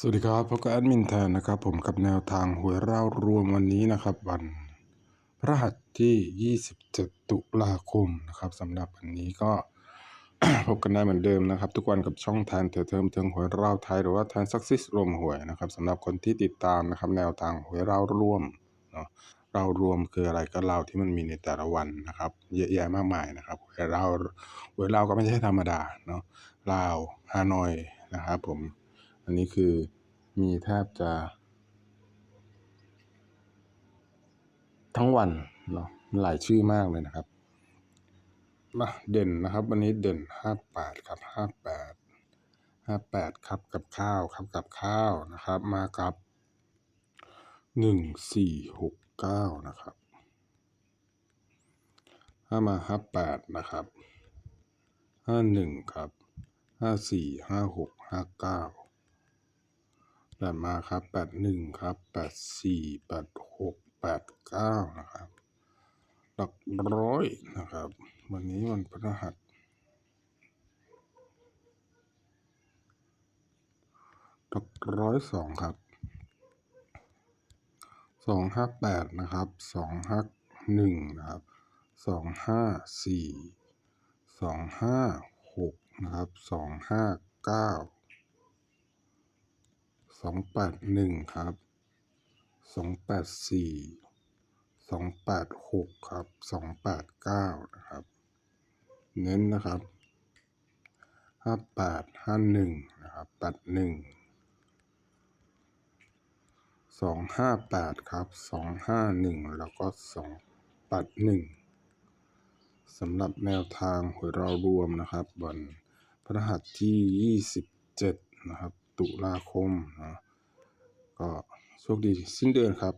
สวัสดีครับพบกับแอดมินแทนนะครับ ผมกับแนวทางหวยเรารวมวันนี้นะครับ วันพระหัสที่ 27 ตุลาคมนะครับสำหรับวันนี้ก็ พบกันได้เหมือนเดิมนะครับ ทุกวันกับช่องแทนเถอเทิมเทิงหวยเราไทยหรือว่าแทนซักซิสรวมหวยนะครับสำหรับคนที่ติดตามนะครับ แนวทางหวยเรารวมเนาะเรารวมคืออะไรก็เราที่มันมีในแต่ละวันนะครับ เยอะแยะมากมายนะครับหวยเราหวยเราก็ไม่ใช่ธรรมดาเนาะเล่าฮานอยนะครับผม อันนี้คือมีแทบจะ ทั้งวันเนาะหลายชื่อมากเลยนะครับมาเด่นนะครับ วันนี้เด่นห้าแปดครับห้าแปดห้าแปดครับกับข้าวครับกับข้าวนะครับ มากับหนึ่งสี่หกเก้านะครับถ้ามาห้าแปดนะครับห้าหนึ่งครับห้าสี่ห้าหกห้าเก้า แปดมาครับแปดหนึ่งครับแปดสี่แปดหกแปดเก้านะครับ หลักร้อยนะครับ วันนี้วันพฤหัสหลักร้อยสองครับสองห้าแปดนะครับสองห้าหนึ่งนะครับสองห้าสี่สองห้าหกนะครับสองห้าเก้า สองแปดหนึ่งครับสองแปดสี่สองแปดหกครับสองแปดเก้านะครับ เน้นนะครับห้าแปดห้าหนึ่งนะครับแปดหนึ่งสองห้าแปดครับสองห้าหนึ่งแล้วก็สองแปดหนึ่งสำหรับแนวทางหวยเรารวมนะครับวันพฤหัสที่ยี่สิบเจ็ดนะครับ ตุลาคมนะก็โชคดีสิ้นเดือนครับ